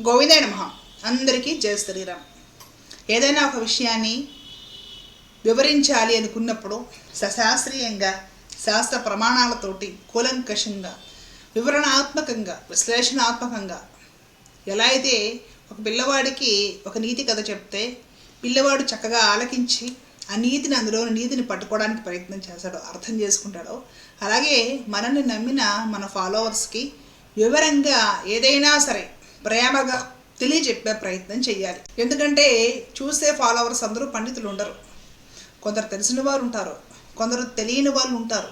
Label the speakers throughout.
Speaker 1: గోవిందాయ నమ. అందరికీ జయ శ్రీరామ్. ఏదైనా ఒక విషయాన్ని వివరించాలి అనుకున్నప్పుడు సశాస్త్రీయంగా శాస్త్ర ప్రమాణాలతోటి కూలంకషంగా వివరణాత్మకంగా విశ్లేషణాత్మకంగా ఎలా అయితే ఒక పిల్లవాడికి ఒక నీతి కథ చెప్తే పిల్లవాడు చక్కగా ఆలకించి ఆ నీతిని అందులోని నీతిని పట్టుకోవడానికి ప్రయత్నం చేస్తాడో అర్థం చేసుకుంటాడో అలాగే మనల్ని నమ్మిన మన ఫాలోవర్స్కి వివరంగా ఏదైనా సరే ప్రేమగా తెలియజెప్పే ప్రయత్నం చేయాలి ఎందుకంటే చూసే ఫాలోవర్స్ అందరూ పండితులు ఉండరు. కొందరు తెలిసిన వారు ఉంటారు. కొందరు తెలియని వాళ్ళు ఉంటారు.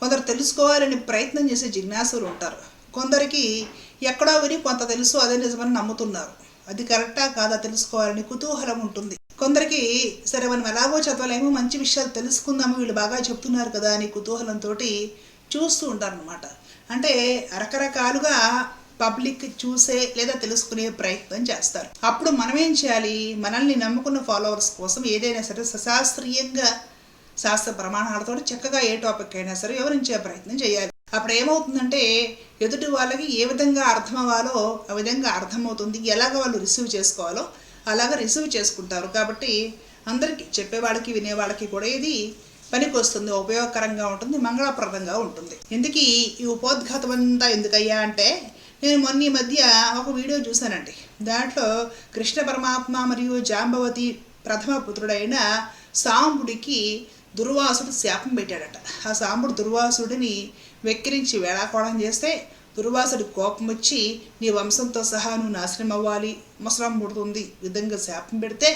Speaker 1: కొందరు తెలుసుకోవాలని ప్రయత్నం చేసే జిజ్ఞాసులు ఉంటారు. కొందరికి ఎక్కడో విని కొంత తెలుసు అదే నిజమని నమ్ముతున్నారు. అది కరెక్టా కాదా తెలుసుకోవాలని కుతూహలం ఉంటుంది. కొందరికి సరే మనం ఎలాగో చదవలేము మంచి విషయాలు తెలుసుకుందాము వీళ్ళు బాగా చెప్తున్నారు కదా అని కుతూహలంతో చూస్తూ ఉంటారు అనమాట అంటే రకరకాలుగా పబ్లిక్ చూసే లేదా తెలుసుకునే ప్రయత్నం చేస్తారు. అప్పుడు మనం ఏం చేయాలి? మనల్ని నమ్ముకున్న ఫాలోవర్స్ కోసం ఏదైనా సరే సశాస్త్రీయంగా శాస్త్ర ప్రమాణాలతో చక్కగా ఏ టాపిక్ అయినా సరే వివరించే ప్రయత్నం చేయాలి. అప్పుడు ఏమవుతుందంటే ఎదుటి వాళ్ళకి ఏ విధంగా అర్థం అవ్వాలో ఆ విధంగా అర్థమవుతుంది. ఎలాగ వాళ్ళు రిసీవ్ చేసుకోవాలో అలాగ రిసీవ్ చేసుకుంటారు. కాబట్టి అందరికీ చెప్పేవాళ్ళకి వినేవాళ్ళకి కూడా ఇది పనికి వస్తుంది ఉపయోగకరంగా ఉంటుంది మంగళప్రదంగా ఉంటుంది. ఎందుకు ఈ ఉపోద్ఘాతం అంతా ఎందుకయ్యా అంటే నేను మొన్న ఈ మధ్య ఒక వీడియో చూశానండి. దాంట్లో కృష్ణ పరమాత్మ మరియు జాంబవతి ప్రథమ పుత్రుడైన సాంబుడికి దుర్వాసుడు శాపం పెట్టాడట. ఆ సాంబుడు దుర్వాసుడిని వెక్కిరించి వేళాకోళం చేస్తే దుర్వాసుడి కోపం వచ్చి నీ వంశంతో సహా నువ్వు నాశనం అవ్వాలి ముసలం పుడుతుంది విధంగా శాపం పెడితే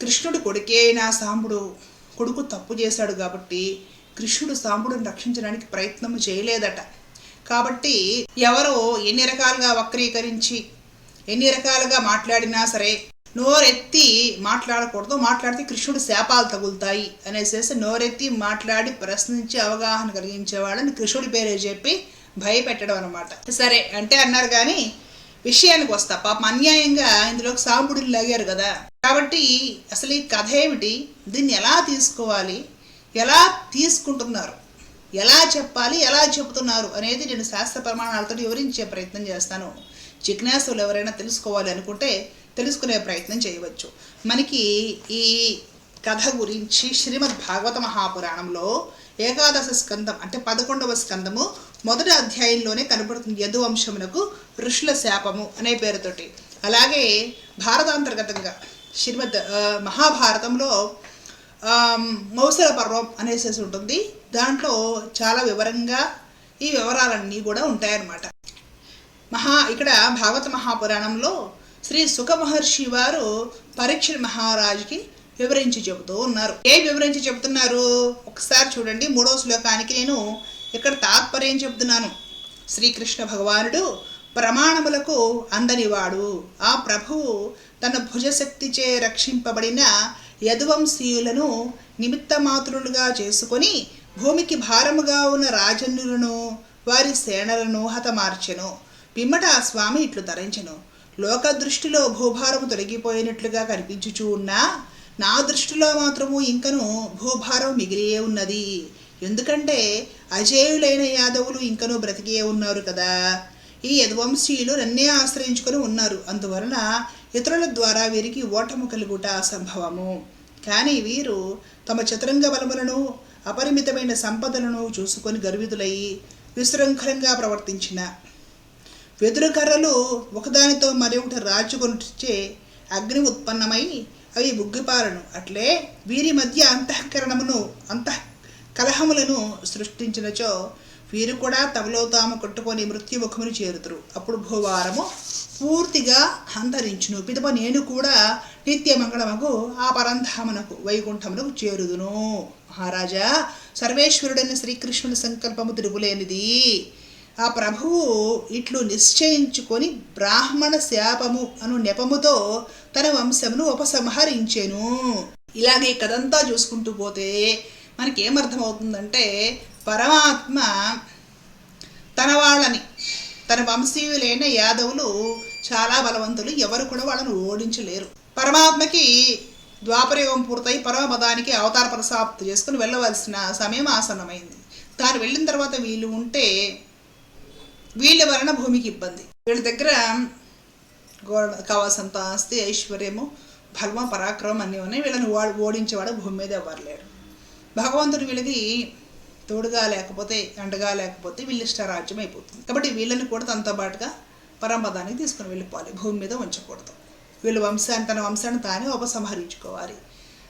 Speaker 1: కృష్ణుడు కొడుకే అయినా సాంబుడు కొడుకు తప్పు చేశాడు కాబట్టి కృష్ణుడు సాంబుడిని రక్షించడానికి ప్రయత్నం చేయలేదట. కాబట్టి ఎవరో ఎన్ని రకాలుగా వక్రీకరించి ఎన్ని రకాలుగా మాట్లాడినా సరే నోరెత్తి మాట్లాడకూడదు. మాట్లాడితే కృష్ణుడు శాపాలు తగులుతాయి అనేసేసి నోరెత్తి మాట్లాడి ప్రశ్నించి అవగాహన కలిగించే వాళ్ళని కృష్ణుడి పేరే చెప్పి భయపెట్టడం అనమాట సరే అంటే అన్నారు కానీ విషయానికి వస్తా. పాపం అన్యాయంగా ఇందులోకి సాంబుడిని లాగారు కదా. కాబట్టి అసలు ఈ కథ ఏమిటి? దీన్ని ఎలా తీసుకోవాలి? ఎలా తీసుకుంటున్నారు? ఎలా చెప్పాలి ఎలా చెబుతున్నారు అనేది నేను శాస్త్ర ప్రమాణాలతో వివరించే ప్రయత్నం చేస్తాను. జిజ్ఞాసులు ఎవరైనా తెలుసుకోవాలి అనుకుంటే తెలుసుకునే ప్రయత్నం చేయవచ్చు. మనకి ఈ కథ గురించి శ్రీమద్ భాగవత మహాపురాణంలో ఏకాదశ స్కందం అంటే పదకొండవ స్కందము మొదటి అధ్యాయంలోనే కనబడుతుంది యదువంశమునకు ఋషుల శాపము అనే పేరుతోటి. అలాగే భారతాంతర్గతంగా శ్రీమద్ మహాభారతంలో మౌసల పర్వం అనేసేసి ఉంటుంది. దాంట్లో చాలా వివరంగా ఈ వివరాలన్నీ కూడా ఉంటాయన్నమాట. మహా ఇక్కడ భాగవత మహాపురాణంలో శ్రీ సుఖ మహర్షి వారు పరీక్ష మహారాజుకి వివరించి చెబుతూ ఉన్నారు. ఏ వివరించి చెబుతున్నారు? ఒకసారి చూడండి. మూడో శ్లోకానికి నేను ఇక్కడ తాత్పర్యం చెబుతున్నాను. శ్రీకృష్ణ భగవానుడు ప్రమాణములకు అందనివాడు. ఆ ప్రభువు తన భుజశక్తిచే రక్షింపబడిన యదువంశీయులను నిమిత్తమాతృలుగా చేసుకొని భూమికి భారముగా ఉన్న రాజన్యులను వారి సేనలను హతమార్చెను. పిమ్మట ఆ స్వామి ఇట్లు ధరించెను. లోక దృష్టిలో భూభారము తొలగిపోయినట్లుగా కనిపించుచూ ఉన్నా నా దృష్టిలో మాత్రము ఇంకను భూభారం మిగిలియే ఉన్నది. ఎందుకంటే అజేయులైన యాదవులు ఇంకను బ్రతికే ఉన్నారు కదా. ఈ యదువంశీయులు నన్నే ఆశ్రయించుకొని ఉన్నారు. అందువలన ఇతరుల ద్వారా వీరికి ఓటము కలుగుట అసంభవము. కానీ వీరు తమ చతురంగ బలములను అపరిమితమైన సంపదలను చూసుకొని గర్వితులై విశృంఖలంగా ప్రవర్తించిన. వెదురు కర్రలు ఒకదానితో మరొకటి రాచుకొనిచ్చే అగ్ని ఉత్పన్నమై అవి బుగ్గిపాలను అట్లే వీరి మధ్య అంతఃకరణమును అంతః కలహములను సృష్టించినచో వీరు కూడా తమలో తాము కొట్టుకొని మృత్యుముఖముని చేరుతురు. అప్పుడు భూవారము పూర్తిగా అంతరించును. పిదప నేను కూడా నిత్యమంగళమగు ఆ పరంధామునకు వైకుంఠమునకు చేరుదును. మహారాజా సర్వేశ్వరుడైన శ్రీకృష్ణుని సంకల్పము తిరుగులేనిది. ఆ ప్రభువు ఇట్లు నిశ్చయించుకొని బ్రాహ్మణ శాపము అను నెపముతో తన వంశమును ఉపసంహరించెను. ఇలాగే కథంతా చూసుకుంటూ పోతే మనకి ఏమర్థమవుతుందంటే పరమాత్మ తన వాళ్ళని తన వంశీయులైన యాదవులు చాలా బలవంతులు ఎవరు కూడా వాళ్ళను ఓడించలేరు. పరమాత్మకి ద్వాపరయుగం పూర్తయి పరమపదానికి అవతార ప్రసాప్తి చేసుకుని వెళ్ళవలసిన సమయం ఆసన్నమైంది. తాను వెళ్ళిన తర్వాత వీళ్ళు ఉంటే వీళ్ళ వలన భూమికి ఇబ్బంది. వీళ్ళ దగ్గర కావాల్సినంత ఆస్తి ఐశ్వర్యము బలమ పరాక్రమం అన్నీ ఉన్నాయి. వీళ్ళని ఓ ఓడించేవాడు భూమి మీద ఎవరు లేరు. భగవంతుడు వీళ్ళకి తోడుగా లేకపోతే అండగా లేకపోతే వీళ్ళ ఇష్టారాజ్యం అయిపోతుంది. కాబట్టి వీళ్ళని కూడా తనతో పాటుగా పరమపదానికి తీసుకుని వెళ్ళిపోవాలి. భూమి మీద ఉంచకూడదు. వీళ్ళ వంశాన్ని తన వంశాన్ని తానే ఉపసంహరించుకోవాలి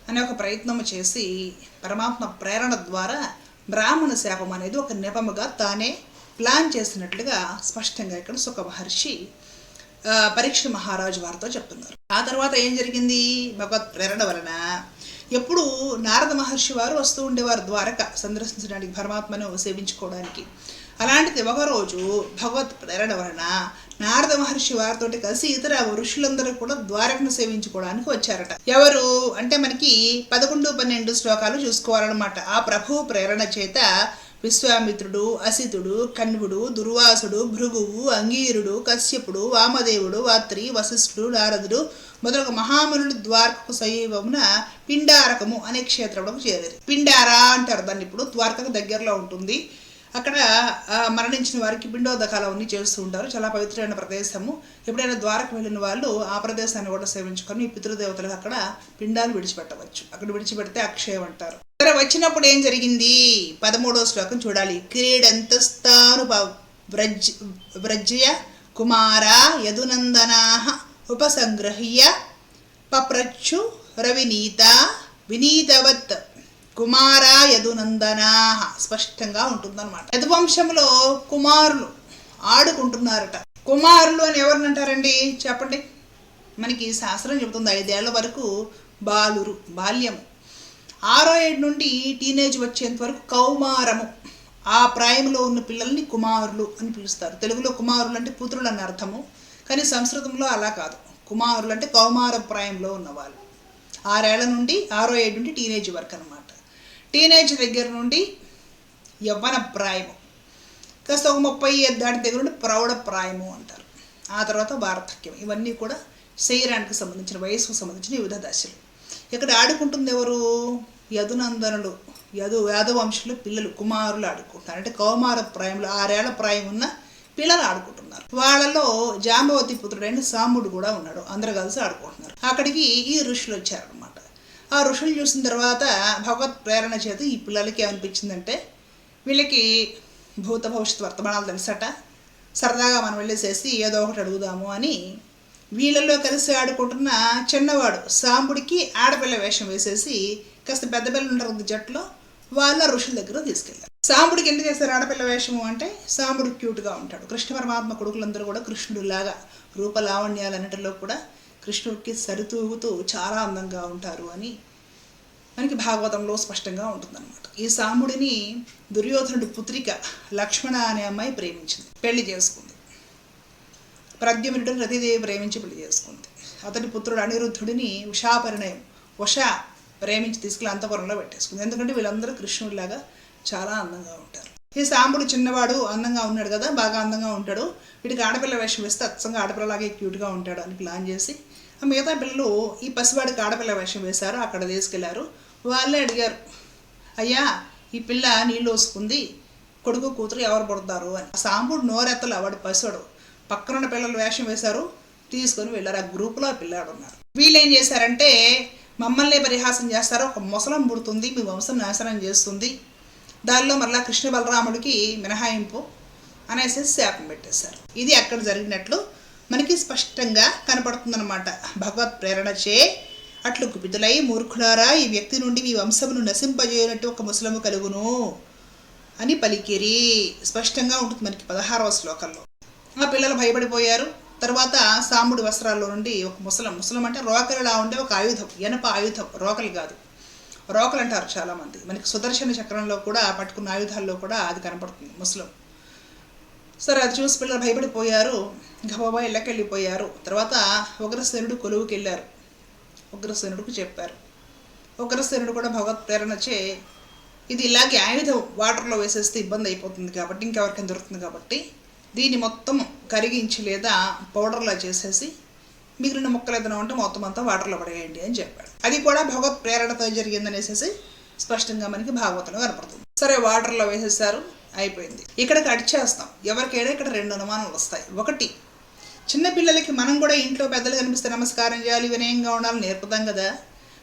Speaker 1: అనే ఒక ప్రయత్నం చేసి పరమాత్మ ప్రేరణ ద్వారా బ్రాహ్మణ శాపం అనేది ఒక నెపముగా తానే ప్లాన్ చేసినట్లుగా స్పష్టంగా ఇక్కడ సుఖ మహర్షి పరీక్ష మహారాజు వారితో చెప్తున్నారు. ఆ తర్వాత ఏం జరిగింది? భగవత్ ప్రేరణ వలన ఎప్పుడు నారద మహర్షి వారు వస్తూ ఉండేవారు ద్వారక సందర్శించడానికి పరమాత్మను సేవించుకోవడానికి. అలాంటిది ఒకరోజు భగవత్ ప్రేరణ వలన నారద మహర్షి వారితో కలిసి ఇతర ఋషులందరూ కూడా ద్వారకను సేవించుకోవడానికి వచ్చారట. ఎవరు అంటే మనకి పదకొండు పన్నెండు శ్లోకాలు చూసుకోవాలన్నమాట. ఆ ప్రభు ప్రేరణ చేత విశ్వామిత్రుడు అసితుడు కణ్వుడు దుర్వాసుడు భృగువు అంగీరుడు కశ్యపుడు వామదేవుడు వాత్రి వశిష్ఠుడు నారదుడు మొదలగు మహామునుడు ద్వారకకు సమీపమున పిండారకము అనే క్షేత్రంలోకి చేరారు పిండార అంటారు దాన్ని ఇప్పుడు ద్వారకకు దగ్గరలో ఉంటుంది. అక్కడ మరణించిన వారికి పిండోదకాలు అన్నీ చేస్తూ ఉంటారు. చాలా పవిత్రమైన ప్రదేశము. ఎప్పుడైనా ద్వారకు వెళ్ళిన వాళ్ళు ఆ ప్రదేశాన్ని కూడా సేవించుకొని ఈ పితృదేవతలకు అక్కడ పిండాలు విడిచిపెట్టవచ్చు. అక్కడ విడిచిపెడితే అక్షయం అంటారు. సరే వచ్చినప్పుడు ఏం జరిగింది? పదమూడో శ్లోకం చూడాలి. క్రీడంతస్థాను వ్రజ్ వ్రజ్య కుమార యదునందనా ఉపసంగ్రహ్య పప్రచ్చు రవినీత వినీతవత్ కుమార యదునందనా స్పష్టంగా ఉంటుందన్నమాట. యదువంశంలో కుమారులు ఆడుకుంటున్నారట. కుమారులు అని ఎవరిని అంటారండి? చెప్పండి. మనకి శాస్త్రం చెబుతుంది. ఐదేళ్ళ వరకు బాలురు బాల్యం ఆరో ఏడు నుండి టీనేజ్ వచ్చేంత వరకు కౌమారము. ఆ ప్రాయంలో ఉన్న పిల్లల్ని కుమారులు అని పిలుస్తారు. తెలుగులో కుమారులు అంటే పుత్రులు అని అర్థము. కానీ సంస్కృతంలో అలా కాదు. కుమారులు అంటే కౌమార ప్రాయంలో ఉన్నవాళ్ళు. ఆరేళ్ళ నుండి ఆరో ఏడు నుండి టీనేజ్ వరకు అనమాట టీనేజ్ దగ్గర నుండి యవ్వన ప్రాయము. కాస్త ఒక ముప్పై దాటి దగ్గర నుండి ప్రౌఢ ప్రాయము అంటారు. ఆ తర్వాత వార్ధక్యం ఇవన్నీ కూడా శరీరానికి సంబంధించిన వయసుకు సంబంధించిన వివిధ దశలు. ఇక్కడ ఆడుకుంటుంది ఎవరు? యదునందనులు యదు యాదవంశులు పిల్లలు కుమారులు ఆడుకుంటున్నారు. అంటే కౌమార ప్రాయంలో ఆరేళ్ళ ప్రాయం ఉన్న పిల్లలు ఆడుకుంటున్నారు. వాళ్ళలో జాంబవతి పుత్రుడైన సాముడు కూడా ఉన్నాడు. అందరు కలిసి ఆడుకుంటున్నారు. అక్కడికి ఈ ఋషులు వచ్చారనమాట ఆ ఋషులు చూసిన తర్వాత భగవత్ ప్రేరణ చేత ఈ పిల్లలకి ఏమనిపించిందంటే వీళ్ళకి భూత భవిష్యత్ వర్తమానాలు తెలుసట. సరదాగా మనం వెళ్ళేసేసి ఏదో ఒకటి అడుగుదాము అని వీళ్ళల్లో కలిసి ఆడుకుంటున్న చిన్నవాడు సాంబుడికి ఆడపిల్ల వేషం వేసేసి కాస్త పెద్ద పిల్లలు ఉంటారు కదా జట్లో వాళ్ళ ఋషుల దగ్గర తీసుకెళ్ళారు సాంబుడికి ఎందుకు వేస్తారు ఆడపిల్ల వేషము అంటే సాంబుడు క్యూట్గా ఉంటాడు. కృష్ణ పరమాత్మ కొడుకులందరూ కూడా కృష్ణుడిలాగా రూపలావణ్యాలన్నిటిలో కూడా కృష్ణుడికి సరితూగుతూ చాలా అందంగా ఉంటారు అని మనకి భాగవతంలో స్పష్టంగా ఉంటుందన్నమాట. ఈ సాముడిని దుర్యోధనుడి పుత్రిక లక్ష్మణ అనే అమ్మాయి ప్రేమించింది పెళ్ళి చేసుకుంది. ప్రద్యుమ్నుడు రతిదేవి ప్రేమించి పెళ్ళి చేసుకుంది. అతడి పుత్రుడు అనిరుద్ధుడిని ఉషాపరిణయం ఉష ప్రేమించి తీసుకెళ్ళి అంతపురంలో పెట్టేసుకుంది. ఎందుకంటే వీళ్ళందరూ కృష్ణుడిలాగా చాలా అందంగా ఉంటారు. ఈ సాంబుడు చిన్నవాడు అందంగా ఉన్నాడు కదా బాగా అందంగా ఉంటాడు. వీటికి ఆడపిల్ల వేషం వేస్తే అచ్చంగా ఆడపిల్లలాగే క్యూట్గా ఉంటాడు అని ప్లాన్ చేసి ఆ మిగతా పిల్లలు ఈ పసివాడికి ఆడపిల్ల వేషం వేశారు అక్కడ తీసుకెళ్ళారు. వాళ్ళే అడిగారు అయ్యా ఈ పిల్ల నీళ్ళు వసుకుంది కొడుకు కూతురు ఎవరు పడతారు? అని. ఆ సాంబుడు నోరెత్తలు వాడు పసివాడు. పక్కనున్న పిల్లలు వేషం వేశారు తీసుకొని వెళ్ళారు. ఆ గ్రూప్లో ఆ పిల్లాడు ఉన్నారు వీళ్ళు ఏం చేశారంటే మమ్మల్ని పరిహాసం చేస్తారు ఒక ముసలం పుడుతుంది మీ వంశం నాశనం చేస్తుంది. దానిలో మరలా కృష్ణ బలరాముడికి మినహాయింపు అనేసి శాపం పెట్టేశారు. ఇది అక్కడ జరిగినట్లు మనకి స్పష్టంగా కనపడుతుందన్నమాట. భగవత్ ప్రేరణ చే అట్లు కుపితులై మూర్ఖులారా ఈ వ్యక్తి నుండి మీ వంశమును నశింపజేయనట్టు ఒక ముసలము కలుగును అని పలికిరి. స్పష్టంగా ఉంటుంది మనకి పదహారవ శ్లోకంలో. ఆ పిల్లలు భయపడిపోయారు. తర్వాత సాంబుడి వస్త్రాల్లో నుండి ఒక ముసలం ముసలం అంటే రోకలిలా ఉండే ఒక ఆయుధం ఎనప ఆయుధం రోకలి కాదు. రోకలు అంటారు చాలామంది. మనకి సుదర్శన చక్రంలో కూడా పట్టుకున్న ఆయుధాల్లో కూడా అది కనపడుతుంది ముసలం. సరే అది చూసి పిల్లలు భయపడిపోయారు. గబాబా ఇళ్ళకెళ్ళిపోయారు. తర్వాత ఉగ్రసేనుడు కొలువుకి వెళ్ళారు ఉగ్రసేనుడికి చెప్పారు. ఉగ్రసేనుడు కూడా భగవత్ ప్రేరణ చే ఇది ఇలాగే ఆయుధం వాటర్లో వేసేస్తే ఇబ్బంది అయిపోతుంది కాబట్టి ఇంకెవరికైనా దొరుకుతుంది కాబట్టి దీన్ని మొత్తం కరిగించి లేదా పౌడర్లా చేసేసి మిగిలిన ముక్కలు ఏదైనా ఉంటే మొత్తం అంతా వాటర్లో పడేయండి అని చెప్పాడు. అది కూడా భగవత్ ప్రేరణతో జరిగిందనేసేసి స్పష్టంగా మనకి భాగవతంలో కనపడుతుంది. సరే వాటర్లో వేసేసారు అయిపోయింది. ఇక్కడ కట్ చేస్తాం. ఎవరికైనా ఇక్కడ రెండు అనుమానాలు వస్తాయి. ఒకటి చిన్నపిల్లలకి మనం కూడా ఇంట్లో పెద్దలు కనిపిస్తే నమస్కారం చేయాలి వినయంగా ఉండాలని నేర్పుతాం కదా.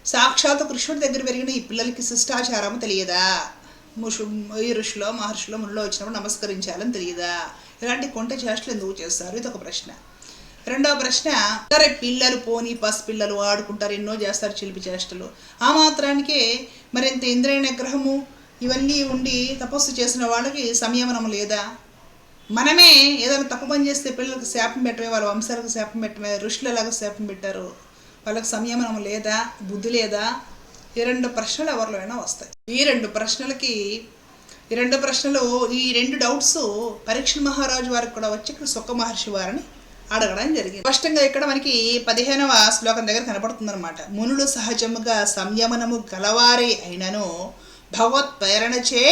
Speaker 1: సాక్షాత్ కృష్ణుడి దగ్గర పెరిగిన ఈ పిల్లలకి శిష్టాచారం తెలియదా? ముషు ఈ ఋషిలో మహర్షిలో మునిలో వచ్చినప్పుడు నమస్కరించాలని తెలియదా? ఇలాంటి కొంట చేష్టలు ఎందుకు చేస్తారు? ఇది ఒక ప్రశ్న. రెండవ ప్రశ్న సరే పిల్లలు పోని పసి పిల్లలు ఆడుకుంటారు ఎన్నో చేస్తారు చిలిపి చేష్టలు. ఆ మాత్రానికే మరింత ఇంద్రియ నిగ్రహము ఇవన్నీ ఉండి తపస్సు చేసిన వాళ్ళకి సంయమనం లేదా? మనమే ఏదైనా తప్పు పని చేస్తే పిల్లలకు శాపం పెట్టమే వాళ్ళ వంశాలకు శాపం పెట్టమే ఋషులు ఎలాగ శాపం పెట్టారు. వాళ్ళకి సంయమనం లేదా? బుద్ధి లేదా? ఈ రెండు ప్రశ్నలు ఎవరిలో అయినా వస్తాయి. ఈ రెండు ప్రశ్నలకి ఈ రెండు ప్రశ్నలు ఈ రెండు డౌట్స్ పరీక్ష మహారాజు వారికి కూడా వచ్చి ఇక్కడ సుఖ మహర్షి వారిని అడగడం జరిగింది. స్పష్టంగా ఇక్కడ మనకి పదిహేనవ శ్లోకం దగ్గర కనపడుతుందన్నమాట. మునులు సహజముగా సంయమనము గలవారే అయినను భగవత్ ప్రేరణచే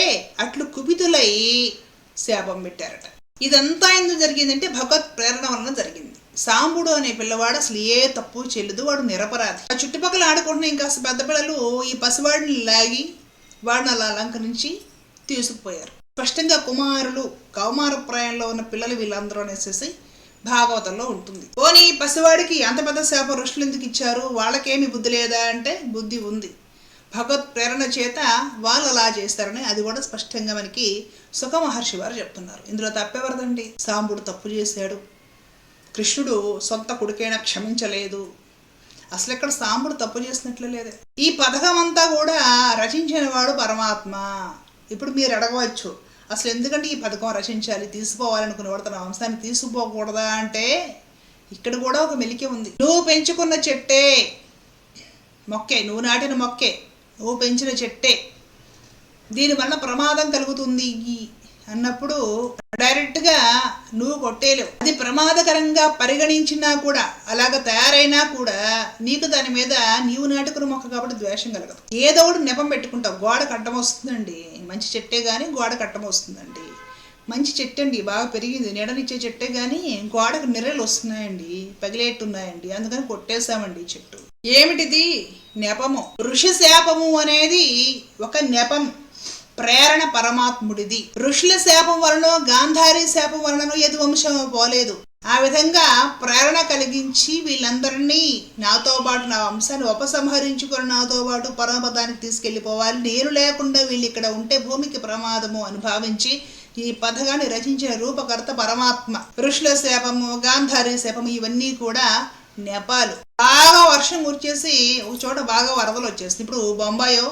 Speaker 1: అట్లు కుపితులై శాపం పెట్టారట. ఇదంతా ఎందుకు జరిగిందంటే భగవత్ ప్రేరణ వలన జరిగింది. సాంబుడు అనే పిల్లవాడు అసలు ఏ తప్పు చెల్లుదు వాడు నిరపరాధి. ఆ చుట్టుపక్కల ఆడుకుంటున్న ఇంకా పెద్ద పిల్లలు ఈ పసివాడిని లాగి వాడిని అలా అలంకరించి తీసుకుపోయారు స్పష్టంగా కుమారులు కౌమార ప్రాయంలో ఉన్న పిల్లలు వీళ్ళందరూ అనేసి భాగవతంలో ఉంటుంది. పోనీ పసివాడికి అంత పెద్ద శాప ఋషులు ఎందుకు ఇచ్చారు? వాళ్ళకేమి బుద్ధి లేదా అంటే బుద్ధి ఉంది. భగవత్ ప్రేరణ చేత వాళ్ళు అలా చేస్తారని అది కూడా స్పష్టంగా మనకి సుఖ మహర్షి వారు చెప్తున్నారు. ఇందులో తప్పెవరదండి? సాంబుడు తప్పు చేశాడు. కృష్ణుడు సొంత కొడుకైనా క్షమించలేదు. అసలు ఇక్కడ సాంబుడు తప్పు చేసినట్లు లేదు. ఈ పథకం అంతా కూడా రచించిన వాడు పరమాత్మ. ఇప్పుడు మీరు అడగవచ్చు. అసలు ఎందుకంటే ఈ పథకం రచించాలి తీసుకోవాలనుకునేవాడు తన వంశాన్ని తీసుకుపోకూడదా అంటే ఇక్కడ కూడా ఒక మెలికి ఉంది. నువ్వు పెంచుకున్న చెట్టే. మొక్కే నువ్వు నాటిన మొక్కే. నువ్వు పెంచిన చెట్టే. దీనివల్ల ప్రమాదం కలుగుతుంది. అన్నప్పుడు డైరెక్ట్గా నువ్వు కొట్టేలేవు అది ప్రమాదకరంగా పరిగణించినా కూడా అలాగ తయారైనా కూడా నీకు దాని మీద నీవు నాటుకున్న మొక్క కాబట్టి ద్వేషం కలగదు. ఏదో ఒకటి నెపం పెట్టుకుంటావు. గోడ కట్టం వస్తుందండి. మంచి చెట్టే కానీ గోడ కట్టం వస్తుందండి. మంచి చెట్టు అండి. బాగా పెరిగింది. నీడనిచ్చే చెట్టే కానీ గోడకు నిరలు వస్తున్నాయండి. పగిలేట్టున్నాయండి. అందుకని కొట్టేశామండి చెట్టు. ఏమిటిది? నెపము. ఋషి శాపము అనేది ఒక నెపం. ప్రేరణ పరమాత్ముడిది. ఋషుల శాపం వలన గాంధారి శాపం వలన యదు వంశం పోలేదు. ఆ విధంగా ప్రేరణ కలిగించి వీళ్ళందరినీ నాతో పాటు నా వంశాన్ని ఉపసంహరించుకొని నాతో పాటు పరమపదానికి తీసుకెళ్ళిపోవాలి నేను లేకుండా వీళ్ళు ఇక్కడ ఉంటే భూమికి ప్రమాదము అని భావించి ఈ పథకాన్ని రచించిన రూపకర్త పరమాత్మ. ఋషుల శాపము గాంధారి శాపము ఇవన్నీ కూడా నేపాలు. బాగా వర్షం కురిచేసి ఒక చోట బాగా వరదలు వచ్చేసింది ఇప్పుడు బొంబాయో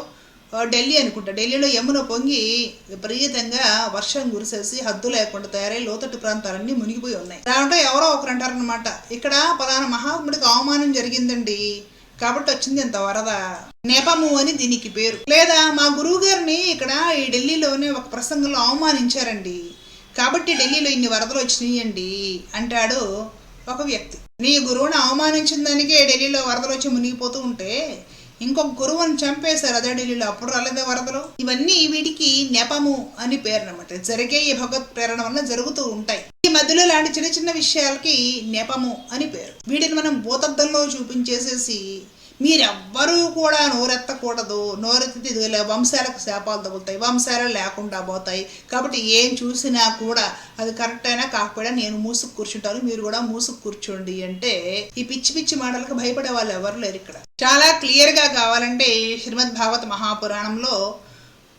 Speaker 1: ఢిల్లీ అనుకుంటా. ఢిల్లీలో యమున పొంగి విపరీతంగా వర్షం గురిసేసి హద్దు లేకుండా తయారై లోతట్టు ప్రాంతాలన్నీ మునిగిపోయి ఉన్నాయి. దాంట్లో ఎవరో ఒకరు అంటారనమాట ఇక్కడ పలానా మహాత్ముడికి అవమానం జరిగిందండి. కాబట్టి వచ్చింది ఇంత వరద. నేపము అని దీనికి పేరు. లేదా మా గురువు గారిని ఇక్కడ ఈ ఢిల్లీలోనే ఒక ప్రసంగంలో అవమానించారండి. కాబట్టి ఢిల్లీలో ఇన్ని వరదలు వచ్చినాయండి అంటాడు ఒక వ్యక్తి. నీ గురువుని అవమానించిన దానికే ఢిల్లీలో వరదలు వచ్చి మునిగిపోతూ ఉంటే ఇంకొక గురువుని చంపేశారు అదే ఢిల్లీలో అప్పుడు రాలేదే వరదలు. ఇవన్నీ వీటికి నెపము అని పేరు అనమాట జరిగే ఈ భగవత్ ప్రేరణ వల్ల జరుగుతూ ఉంటాయి. ఈ మధ్యలో లాంటి చిన్న చిన్న విషయాలకి నెపము అని పేరు. వీటిని మనం భూతద్దంలో చూపించేసేసి మీరెవ్వరూ కూడా నోరెత్తకూడదు. నోరెత్తితే ఇదిగో వంశాలకు శాపాలు తగులుతాయి వంశాలు లేకుండా పోతాయి. కాబట్టి ఏం చూసినా కూడా అది కరెక్ట్ అయినా కాకపోయినా నేను మూసుకు కూర్చుంటాను మీరు కూడా మూసుకు కూర్చోండి అంటే ఈ పిచ్చి పిచ్చి మాటలకు భయపడే వాళ్ళు ఎవరు లేరు ఇక్కడ. చాలా క్లియర్గా కావాలంటే శ్రీమద్ భాగవత మహాపురాణంలో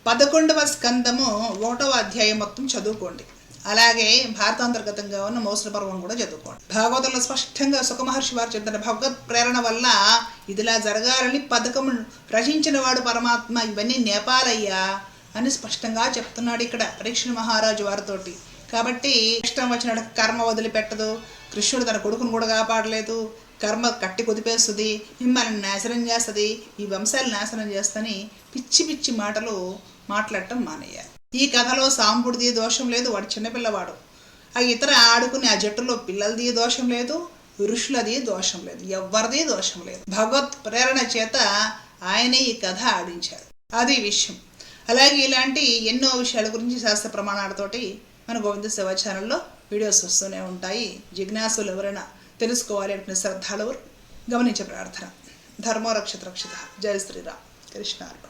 Speaker 1: పదకొండవ స్కందము ఒకటవ అధ్యాయం మొత్తం చదువుకోండి. అలాగే భారతాంతర్గతంగా ఉన్న మోసల పర్వం కూడా చదువుకోండి. భాగవతంలో స్పష్టంగా సుఖమహర్షి వారు చెప్తున్న భగవత్ ప్రేరణ వల్ల ఇదిలా జరగాలని పథకం రచించిన వాడు పరమాత్మ ఇవన్నీ నేపాలయ్యా అని స్పష్టంగా చెప్తున్నాడు ఇక్కడ పరీక్షణ మహారాజు వారితోటి. కాబట్టి ఇష్టం వచ్చిన కర్మ వదిలిపెట్టదు కృష్ణుడు తన కొడుకును కూడా కాపాడలేదు కర్మ కట్టి కుదిపేస్తుంది మిమ్మల్ని నాశనం చేస్తుంది ఈ వంశాలు నాశనం చేస్తని పిచ్చి పిచ్చి మాటలు మాట్లాడటం మానేయాలి. ఈ కథలో సాంబుడిది దోషం లేదు వాడు చిన్నపిల్లవాడు ఆ ఇతర ఆడుకునే ఆ జట్టులో పిల్లలది దోషం లేదు ఋషులది దోషం లేదు ఎవరిది దోషం లేదు. భగవత్ ప్రేరణ చేత ఆయనే ఈ కథ ఆడించారు. అది విషయం. అలాగే ఇలాంటి ఎన్నో విషయాల గురించి శాస్త్ర ప్రమాణాలతోటి మన గోవింద శివ ఛానల్లో వీడియోస్ వస్తూనే ఉంటాయి. జిజ్ఞాసులు ఎవరైనా తెలుసుకోవాలి అనుకునే శ్రద్ధాలు గమనించే ప్రార్థన. ధర్మో రక్షత రక్షిత. జయ శ్రీరామ్. కృష్ణార్పణ.